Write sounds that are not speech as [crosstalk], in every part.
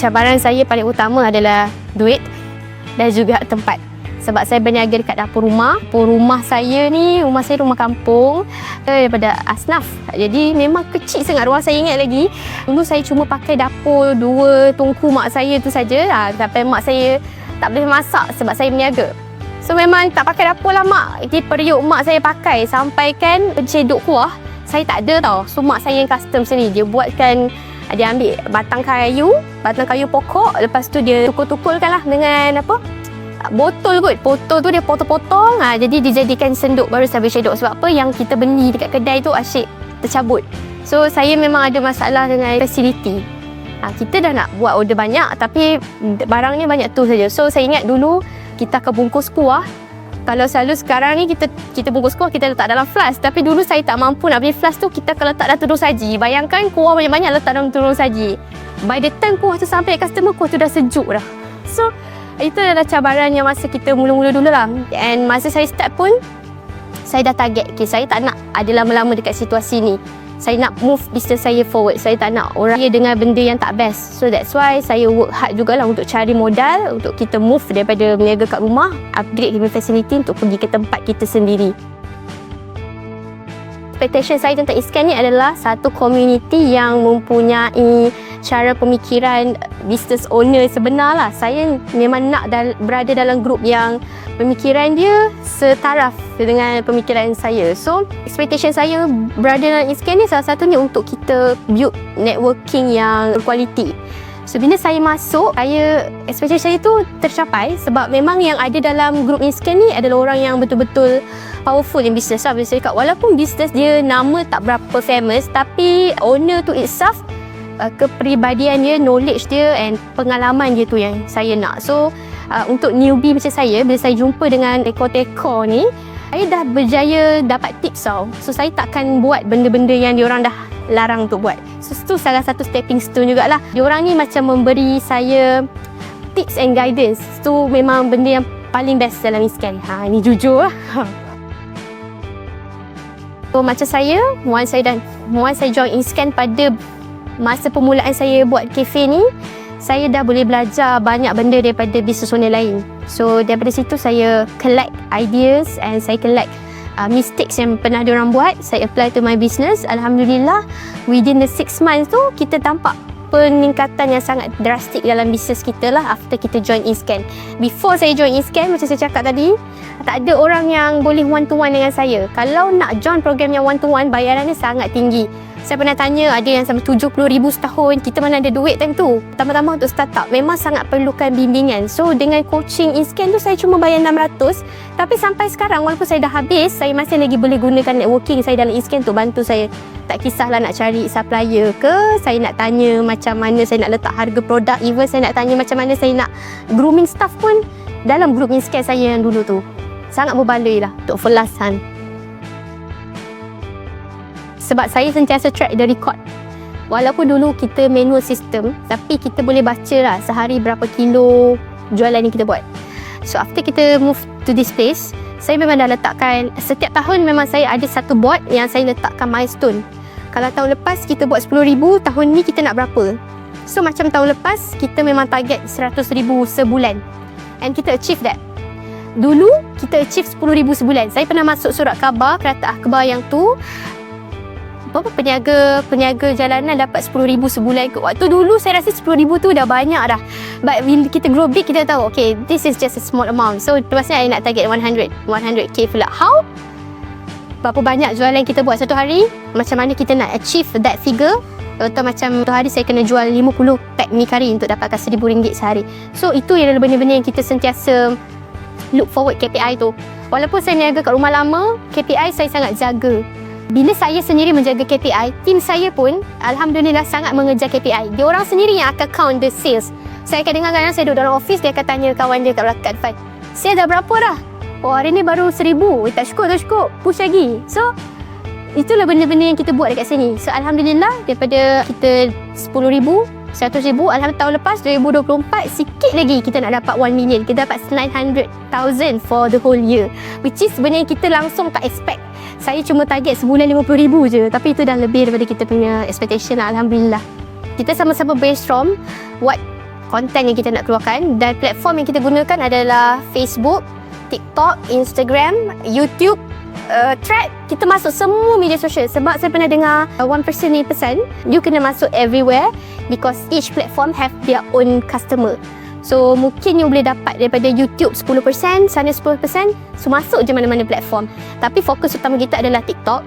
cabaran saya paling utama adalah duit dan juga tempat. Sebab saya berniaga dekat dapur rumah. Dapur rumah saya ni, rumah saya rumah kampung eh, daripada asnaf. Jadi memang kecil sangat ruang saya ingat lagi. Dulu saya cuma pakai dapur dua tungku mak saya tu saja. Ha, sampai mak saya tak boleh masak sebab saya berniaga. So memang tak pakai dapur lah mak. Di periuk mak saya pakai sampai kan cedok kuah. Saya tak ada tau. So mak saya yang custom sini. Dia buatkan dia ambil batang kayu, batang kayu pokok, lepas tu dia tukul-tukulkan lah dengan apa? botol kot. Botol tu dia potong-potong. Ha, jadi dijadikan senduk baru sampai shadow. Sebab apa yang kita beli dekat kedai tu asyik tercabut. So saya memang ada masalah dengan facility. Ha, kita dah nak buat order banyak tapi barangnya banyak tu saja. So saya ingat dulu kita akan bungkus kuah. Kalau selalu sekarang ni kita kita bungkus kuah kita letak dalam flask. Tapi dulu saya tak mampu nak beli flask tu kita akan letak dalam turun saji. Bayangkan kuah banyak-banyak letak dalam turun saji. By the time kuah tu sampai customer kuah tu dah sejuk dah. So itu adalah cabaran yang masa kita mula-mula dulu lah. And masa saya start pun, saya dah target. Okay, saya tak nak ada lama-lama dekat situasi ni. Saya nak move business saya forward. Saya tak nak orang dia dengar benda yang tak best. So that's why saya work hard jugalah untuk cari modal untuk kita move daripada berniaga kat rumah, upgrade kita facility untuk pergi ke tempat kita sendiri. Expectation saya tentang Iskan ni adalah satu community yang mempunyai cara pemikiran business owner sebenar lah. Saya memang nak dal- berada dalam grup yang pemikiran dia setaraf dengan pemikiran saya. So, expectation saya berada dalam Iskan ni salah satunya untuk kita build networking yang berkualiti. So, bila saya masuk, saya expectation saya tu tercapai sebab memang yang ada dalam grup Iskan ni adalah orang yang betul-betul powerful in business lah. Saya cakap, walaupun business dia nama tak berapa famous tapi owner tu itself uh, kepribadian dia, knowledge dia and pengalaman dia tu yang saya nak. So uh, untuk newbie macam saya, bila saya jumpa dengan teko-teko ni, saya dah berjaya dapat tips tau. So saya takkan buat benda-benda yang diorang dah larang untuk buat. So itu salah satu stepping stone jugalah. Diorang ni macam memberi saya tips and guidance. Itu memang benda yang paling best dalam Iskan. Ha, ini jujur lah. [laughs] So macam saya, once saya dah once saya join Iskan pada masa permulaan saya buat kafe ni saya dah boleh belajar banyak benda daripada business owner lain. So daripada situ saya collect ideas and saya collect uh, mistakes yang pernah diorang buat. Saya apply to my business. Alhamdulillah within the six months tu kita tampak peningkatan yang sangat drastik dalam bisnes kita lah after kita join Inscan. Before saya join Inscan, macam saya cakap tadi, tak ada orang yang boleh one to one dengan saya. Kalau nak join program yang one to one, bayarannya sangat tinggi. Saya pernah tanya ada yang sampai RM70,000 setahun. Kita mana ada duit time tu. Tambah-tambah untuk startup. Memang sangat perlukan bimbingan. So dengan coaching InScan tu saya cuma bayar RM600. Tapi sampai sekarang walaupun saya dah habis, saya masih lagi boleh gunakan networking saya dalam InScan untuk bantu saya. Tak kisahlah nak cari supplier ke, saya nak tanya macam mana saya nak letak harga produk. Even saya nak tanya macam mana saya nak grooming staff pun dalam group InScan saya yang dulu tu. Sangat berbaloi lah untuk felasan sebab saya sentiasa track the record. Walaupun dulu kita manual system, tapi kita boleh baca lah sehari berapa kilo jualan yang kita buat. So after kita move to this place, saya memang dah letakkan, setiap tahun memang saya ada satu board yang saya letakkan milestone. Kalau tahun lepas kita buat RM10,000, tahun ni kita nak berapa? So macam tahun lepas, kita memang target RM100,000 sebulan. And kita achieve that. Dulu, kita achieve RM10,000 sebulan. Saya pernah masuk surat khabar, kereta akhbar yang tu, apa peniaga peniaga jalanan dapat 10,000 sebulan? Ke waktu dulu saya rasa 10,000 tu dah banyak dah. But bila kita grow big kita tahu okay this is just a small amount. So ni saya nak target 100 100k pula. How? Berapa banyak jualan kita buat satu hari? Macam mana kita nak achieve that figure? Contoh macam satu hari saya kena jual 50 pack mi kari untuk dapatkan RM1,000 sehari. So itu adalah benda-benda yang kita sentiasa look forward KPI tu. Walaupun saya niaga kat rumah lama, KPI saya sangat jaga. Bila saya sendiri menjaga KPI, tim saya pun Alhamdulillah sangat mengejar KPI. Dia orang sendiri yang akan count the sales. Saya akan dengar kadang saya duduk dalam office, dia akan tanya kawan dia kat belakang Fad. Saya dah berapa dah? Oh hari ni baru seribu. Eh, tak cukup, tak cukup. Push lagi. So, itulah benda-benda yang kita buat dekat sini. So, Alhamdulillah daripada kita RM10,000, RM100,000, Alhamdulillah tahun lepas 2024, sikit lagi kita nak dapat 1 million. Kita dapat 900,000 for the whole year. Which is sebenarnya kita langsung tak expect saya cuma target sebulan RM50,000 je tapi itu dah lebih daripada kita punya expectation lah Alhamdulillah kita sama-sama brainstorm what konten yang kita nak keluarkan dan platform yang kita gunakan adalah Facebook, TikTok, Instagram, YouTube, uh, Thread. Kita masuk semua media sosial sebab saya pernah dengar uh, one person ni pesan you kena masuk everywhere because each platform have their own customer. So mungkin you boleh dapat daripada YouTube 10%, sana 10%, so masuk je mana-mana platform. Tapi fokus utama kita adalah TikTok,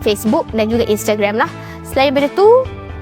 Facebook dan juga Instagram lah. Selain daripada tu,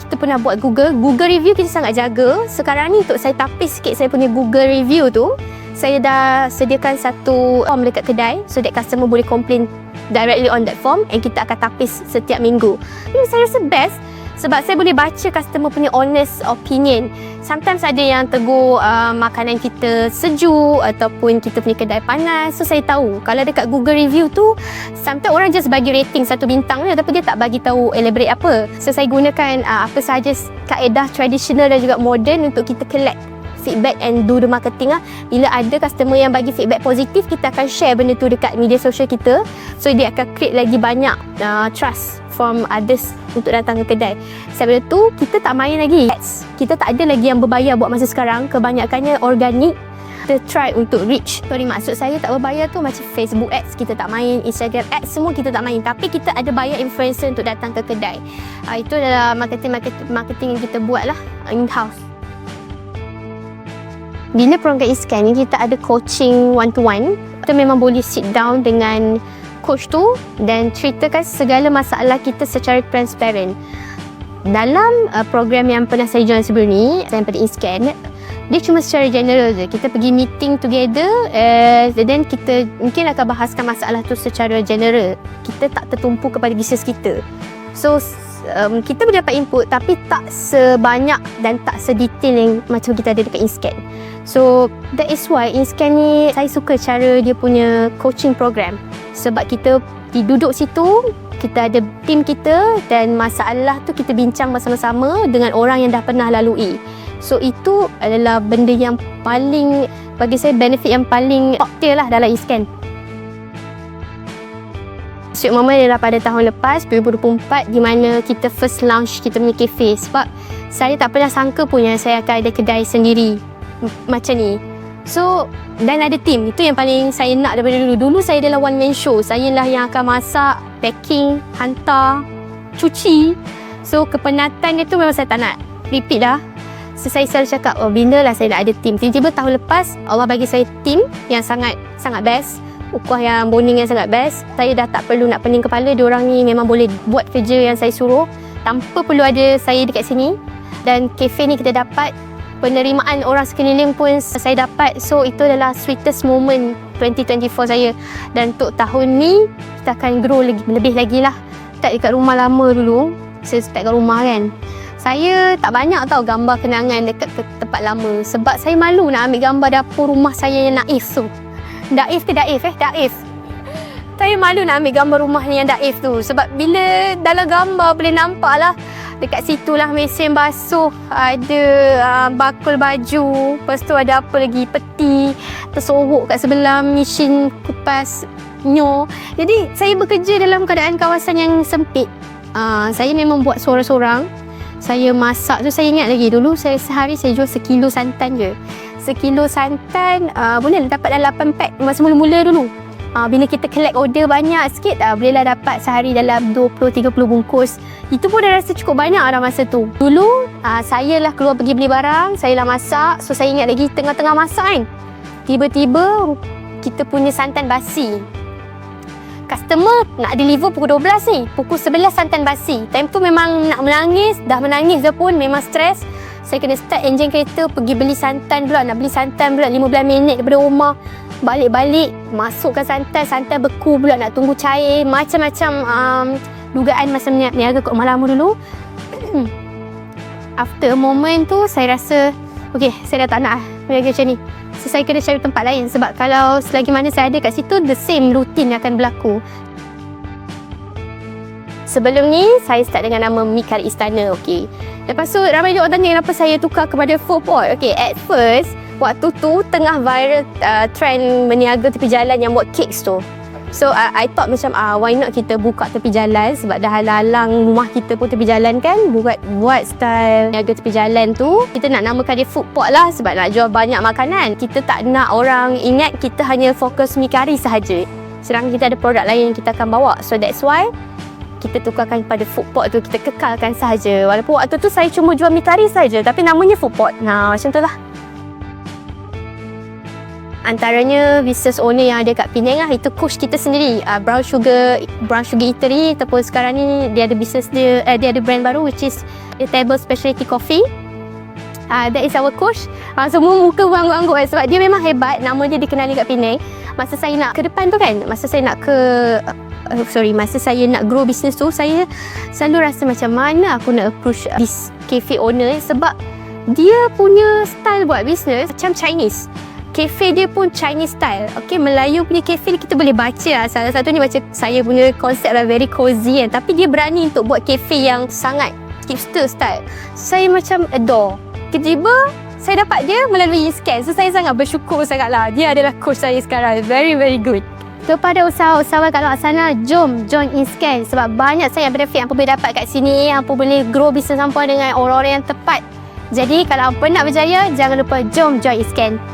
kita pernah buat Google. Google review kita sangat jaga. Sekarang ni untuk saya tapis sikit saya punya Google review tu, saya dah sediakan satu form dekat kedai so that customer boleh complain directly on that form and kita akan tapis setiap minggu. Ini saya rasa best sebab saya boleh baca customer punya honest opinion. Sometimes ada yang tegur uh, makanan kita sejuk ataupun kita punya kedai panas. So saya tahu kalau dekat Google review tu sometimes orang just bagi rating satu bintang je tapi dia tak bagi tahu elaborate apa. So saya gunakan uh, apa sahaja kaedah tradisional dan juga modern untuk kita collect feedback and do the marketing lah. Bila ada customer yang bagi feedback positif, kita akan share benda tu dekat media sosial kita. So dia akan create lagi banyak uh, trust from others untuk datang ke kedai. Sebab tu kita tak main lagi ads. Kita tak ada lagi yang berbayar buat masa sekarang. Kebanyakannya organik. Kita try untuk reach. Sorry maksud saya tak berbayar tu macam Facebook ads kita tak main, Instagram ads semua kita tak main. Tapi kita ada bayar influencer untuk datang ke kedai. Uh, itu adalah marketing, marketing marketing yang kita buat lah in house. Bila program e-scan ni kita ada coaching one to one. Kita memang boleh sit down dengan coach tu dan ceritakan segala masalah kita secara transparent. Dalam uh, program yang pernah saya join sebelum ni, yang pada e-scan, dia cuma secara general je. Kita pergi meeting together uh, then kita mungkin akan bahaskan masalah tu secara general. Kita tak tertumpu kepada bisnes kita. So, um, kita boleh dapat input tapi tak sebanyak dan tak sedetail yang macam kita ada dekat InScan. So that is why InScan ni saya suka cara dia punya coaching program sebab kita duduk situ kita ada tim kita dan masalah tu kita bincang bersama-sama dengan orang yang dah pernah lalui. So itu adalah benda yang paling bagi saya benefit yang paling top tier lah dalam InScan. Sweet moment adalah pada tahun lepas 2024 di mana kita first launch kita punya cafe sebab saya tak pernah sangka pun yang saya akan ada kedai sendiri macam ni. So, dan ada team. Itu yang paling saya nak daripada dulu. Dulu saya adalah one man show. Saya lah yang akan masak, packing, hantar, cuci. So, kepenatan itu memang saya tak nak. Repeat dah. So, saya selalu cakap, oh bila lah saya nak ada team. Tiba-tiba tahun lepas, Allah bagi saya team yang sangat sangat best. Ukuah yang bonding yang sangat best. Saya dah tak perlu nak pening kepala. Diorang ni memang boleh buat kerja yang saya suruh. Tanpa perlu ada saya dekat sini. Dan cafe ni kita dapat penerimaan orang sekeliling pun saya dapat so itu adalah sweetest moment 2024 saya dan untuk tahun ni kita akan grow lagi, lebih lagi lah tak dekat rumah lama dulu saya start kat rumah kan saya tak banyak tahu gambar kenangan dekat tempat lama sebab saya malu nak ambil gambar dapur rumah saya yang naif tu daif ke daif eh? Daif. Saya malu nak ambil gambar rumah ni yang daif tu. Sebab bila dalam gambar boleh nampak lah dekat situ lah mesin basuh ada uh, bakul baju lepas tu ada apa lagi peti tersorok kat sebelah mesin kupas nyo. Jadi saya bekerja dalam keadaan kawasan yang sempit. Uh, saya memang buat seorang-seorang. Saya masak tu saya ingat lagi dulu saya sehari saya jual sekilo santan je sekilo santan uh, boleh dapat dalam 8 pack masa mula-mula dulu Uh, bila kita collect order banyak sikit uh, bolehlah dapat sehari dalam 20-30 bungkus. Itu pun dah rasa cukup banyak dah masa tu. Dulu uh, saya lah keluar pergi beli barang, saya lah masak. So saya ingat lagi tengah-tengah masak kan. Tiba-tiba kita punya santan basi. Customer nak deliver pukul 12 ni. Pukul 11 santan basi. Time tu memang nak menangis. Dah menangis dah pun memang stres. Saya kena start enjin kereta pergi beli santan pula. Nak beli santan pula 15 minit daripada rumah. Balik-balik masukkan santan. Santan beku pula nak tunggu cair. Macam-macam um, dugaan masa meniaga kat rumah lama dulu. [clears throat] After moment tu saya rasa okay saya dah tak nak meniaga macam ni. So, saya kena cari tempat lain sebab kalau selagi mana saya ada kat situ the same routine akan berlaku. Sebelum ni, saya start dengan nama Mikar Istana, okay. Lepas tu, ramai orang tanya kenapa saya tukar kepada Four Pot. Okay, at first, waktu tu tengah viral uh, trend meniaga tepi jalan yang buat cakes tu. So uh, I thought macam ah why not kita buka tepi jalan sebab dah halang rumah kita pun tepi jalan kan? Buat buat style niaga tepi jalan tu. Kita nak namakan dia food court lah sebab nak jual banyak makanan. Kita tak nak orang ingat kita hanya fokus mi kari sahaja. Sedangkan kita ada produk lain yang kita akan bawa. So that's why kita tukarkan pada food court tu kita kekalkan sahaja walaupun waktu tu saya cuma jual mi kari saja tapi namanya food court nah macam tu lah. Antaranya business owner yang ada kat Penang lah itu coach kita sendiri. Uh, Brown Sugar Brown Sugar Eatery ataupun sekarang ni dia ada business dia uh, dia ada brand baru which is the Table Specialty Coffee. Uh, that is our coach uh, semua muka banggu-banggu eh, sebab dia memang hebat nama dia dikenali kat Penang. Masa saya nak ke depan tu kan masa saya nak ke uh, sorry masa saya nak grow business tu saya selalu rasa macam mana aku nak approach this cafe owner sebab dia punya style buat business macam Chinese Cafe dia pun Chinese style. Okay, Melayu punya cafe ni kita boleh baca lah. Salah satu ni macam saya punya konsep lah very cozy kan. Tapi dia berani untuk buat cafe yang sangat hipster style. Saya macam adore. Tiba-tiba saya dapat dia melalui scan. So saya sangat bersyukur sangat lah. Dia adalah coach saya sekarang. Very very good. Kepada usaha-usahawan kat luar sana, jom join InScan sebab banyak saya benefit yang boleh dapat kat sini, yang boleh grow bisnes hampa dengan orang-orang yang tepat. Jadi kalau hampa nak berjaya, jangan lupa jom join InScan.